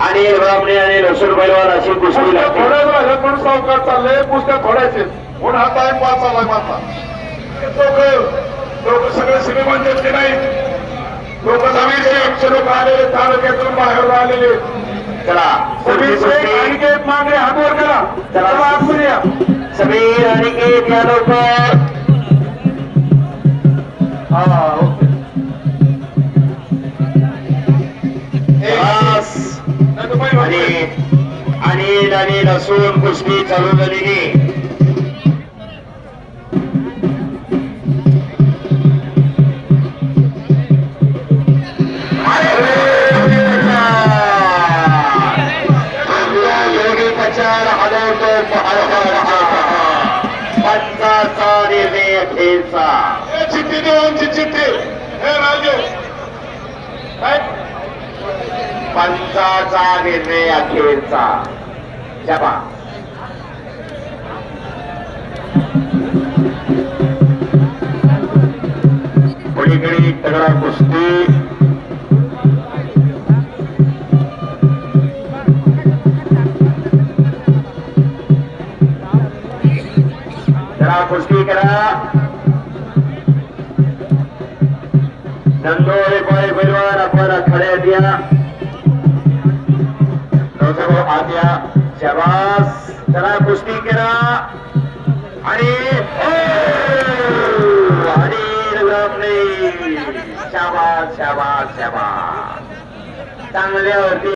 आणि ब्राह्मणी आणि लसूण पैलवान अशी कुस्ती पुस्तक लागते थोड्याच राहिले पण सावकार चालले पुस्तक थोड्याचे म्हणून हा टाइम चाललाय माझा. लोक लोक सगळे श्रीमंत नाही लोक नवीनचे आमचे लोक आलेले तालुक्यातून बाहेर आलेले. चला हात वर करा. चला. आतमध्ये या. समीर अनिकेत हा. अनिल नसून कुस्ती चालू झालेली. चिठ्ठी चिठ्ठी हे राजे पंचाचा निर्णय अखेरचा. जपा पलीकडे तगडा कुस्ती तगडा कुस्ती करा नंदोरे पाय पैलवान आपण खड्यात द्या नवसाभाऊ आत शबास चला कुस्ती केला आणि ओ! आणि रंगले. शाबास शाबास शाबास चांगल्यावरती